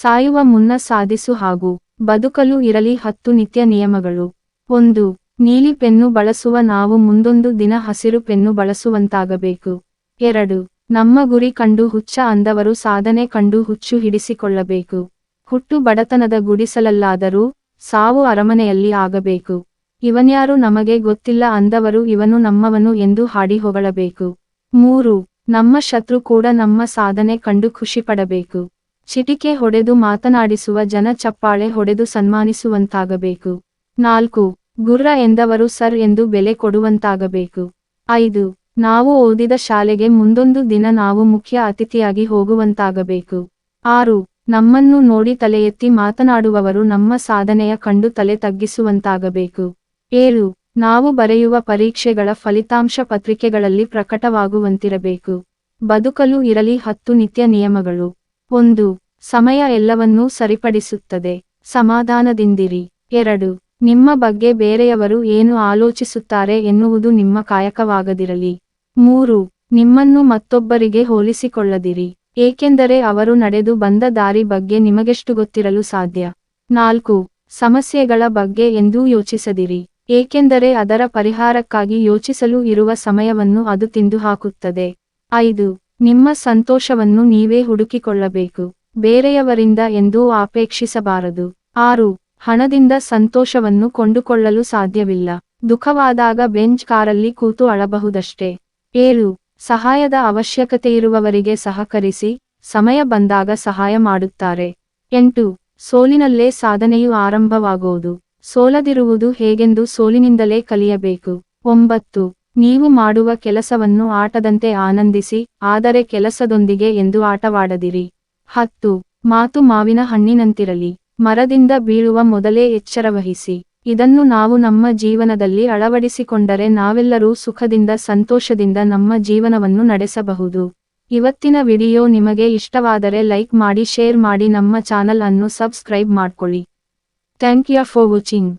ಸಾಯುವ ಮುನ್ನ ಸಾಧಿಸು ಹಾಗೂ ಬದುಕಲು ಇರಲಿ ಹತ್ತು ನಿತ್ಯ ನಿಯಮಗಳು. ಒಂದು, ನೀಲಿ ಪೆನ್ನು ಬಳಸುವ ನಾವು ಮುಂದೊಂದು ದಿನ ಹಸಿರು ಪೆನ್ನು ಬಳಸುವಂತಾಗಬೇಕು. ಎರಡು, ನಮ್ಮ ಗುರಿ ಕಂಡು ಹುಚ್ಚ ಅಂದವರು ಸಾಧನೆ ಕಂಡು ಹುಚ್ಚು ಹಿಡಿಸಿಕೊಳ್ಳಬೇಕು. ಹುಟ್ಟು ಬಡತನದ ಗುಡಿಸಲಲ್ಲಾದರೂ ಸಾವು ಅರಮನೆಯಲ್ಲಿ ಆಗಬೇಕು. ಇವನ್ಯಾರು ನಮಗೆ ಗೊತ್ತಿಲ್ಲ ಅಂದವರು ಇವನು ನಮ್ಮವನು ಎಂದು ಹಾಡಿ ಹೊಗಳಬೇಕು. ಮೂರು, ನಮ್ಮ ಶತ್ರು ಕೂಡ ನಮ್ಮ ಸಾಧನೆ ಕಂಡು ಖುಷಿಪಡಬೇಕು. ಚಿಟಿಕೆ ಹೊಡೆದು ಮಾತನಾಡಿಸುವ ಜನ ಚಪ್ಪಾಳೆ ಹೊಡೆದು ಸನ್ಮಾನಿಸುವಂತಾಗಬೇಕು. ನಾಲ್ಕು, ಗುರ್ರ ಎಂದವರು ಸರ್ ಎಂದು ಬೆಲೆ ಕೊಡುವಂತಾಗಬೇಕು. ಐದು, ನಾವು ಓದಿದ ಶಾಲೆಗೆ ಮುಂದೊಂದು ದಿನ ನಾವು ಮುಖ್ಯ ಅತಿಥಿಯಾಗಿ ಹೋಗುವಂತಾಗಬೇಕು. ಆರು, ನಮ್ಮನ್ನು ನೋಡಿ ತಲೆ ಎತ್ತಿ ಮಾತನಾಡುವವರು ನಮ್ಮ ಸಾಧನೆಯ ಕಂಡು ತಲೆ ತಗ್ಗಿಸುವಂತಾಗಬೇಕು. ಏಳು, ನಾವು ಬರೆಯುವ ಪರೀಕ್ಷೆಗಳ ಫಲಿತಾಂಶ ಪತ್ರಿಕೆಗಳಲ್ಲಿ ಪ್ರಕಟವಾಗುವಂತಿರಬೇಕು. ಬದುಕಲು ಇರಲಿ ಹತ್ತು ನಿತ್ಯ ನಿಯಮಗಳು. ಒಂದು, ಸಮಯ ಎಲ್ಲವನ್ನೂ ಸರಿಪಡಿಸುತ್ತದೆ. ಸಮಾಧಾನದಿಂದಿರಿ. ಎರಡು, ನಿಮ್ಮ ಬಗ್ಗೆ ಬೇರೆಯವರು ಏನು ಆಲೋಚಿಸುತ್ತಾರೆ ಎನ್ನುವುದು ನಿಮ್ಮ ಕಾಯಕವಾಗದಿರಲಿ. ಮೂರು, ನಿಮ್ಮನ್ನು ಮತ್ತೊಬ್ಬರಿಗೆ ಹೋಲಿಸಿಕೊಳ್ಳದಿರಿ. ಏಕೆಂದರೆ ಅವರು ನಡೆದು ಬಂದ ದಾರಿ ಬಗ್ಗೆ ನಿಮಗೆಷ್ಟು ಗೊತ್ತಿರಲು ಸಾಧ್ಯ. ನಾಲ್ಕು, ಸಮಸ್ಯೆಗಳ ಬಗ್ಗೆ ಎಂದೂ ಯೋಚಿಸದಿರಿ. ಏಕೆಂದರೆ ಅದರ ಪರಿಹಾರಕ್ಕಾಗಿ ಯೋಚಿಸಲು ಇರುವ ಸಮಯವನ್ನು ಅದು ತಿಂದು ಹಾಕುತ್ತದೆ ಐದು ನಿಮ್ಮ ಸಂತೋಷವನ್ನು ನೀವೇ ಹುಡುಕಿಕೊಳ್ಳಬೇಕು. ಬೇರೆಯವರಿಂದ ಎಂದೂ ಆಪೇಕ್ಷಿಸಬಾರದು ಆರು, ಹಣದಿಂದ ಸಂತೋಷವನ್ನು ಕೊಂಡುಕೊಳ್ಳಲು ಸಾಧ್ಯವಿಲ್ಲ. ದುಃಖವಾದಾಗ ಬೆಂಚ್ ಕಾರಲ್ಲಿ ಕೂತು ಅಳಬಹುದಷ್ಟೇ. ಏಳು, ಸಹಾಯದ ಅವಶ್ಯಕತೆಯಿರುವವರಿಗೆ ಸಹಕರಿಸಿ, ಸಮಯ ಬಂದಾಗ ಸಹಾಯ ಮಾಡುತ್ತಾರೆ. ಎಂಟು, ಸೋಲಿನಲ್ಲೇ ಸಾಧನೆಯು ಆರಂಭವಾಗುವುದು ಸೋಲದಿರುವುದು ಹೇಗೆಂದು ಸೋಲಿನಿಂದಲೇ ಕಲಿಯಬೇಕು. ಒಂಬತ್ತು ನೀವು ಮಾಡುವ ಕೆಲಸವನ್ನು ಆಟದಂತೆ ಆನಂದಿಸಿ, ಆದರೆ ಕೆಲಸದೊಂದಿಗೆ ಎಂದು ಆಟವಾಡದಿರಿ. ಹತ್ತು. ಮಾತು ಮಾವಿನ ಹಣ್ಣಿನಂತಿರಲಿ. ಮರದಿಂದ ಬೀಳುವ ಮೊದಲೇ ಎಚ್ಚರವಹಿಸಿ. ಇದನ್ನು ನಾವು ನಮ್ಮ ಜೀವನದಲ್ಲಿ ಅಳವಡಿಸಿಕೊಂಡರೆ ನಾವೆಲ್ಲರೂ ಸುಖದಿಂದ ಸಂತೋಷದಿಂದ ನಮ್ಮ ಜೀವನವನ್ನು ನಡೆಸಬಹುದು. ಇವತ್ತಿನ ವಿಡಿಯೋ ನಿಮಗೆ ಇಷ್ಟವಾದರೆ ಲೈಕ್ ಮಾಡಿ, ಶೇರ್ ಮಾಡಿ, ನಮ್ಮ ಚಾನಲ್ ಅನ್ನು ಸಬ್ಸ್ಕ್ರೈಬ್ ಮಾಡ್ಕೊಳ್ಳಿ. Thank you for watching.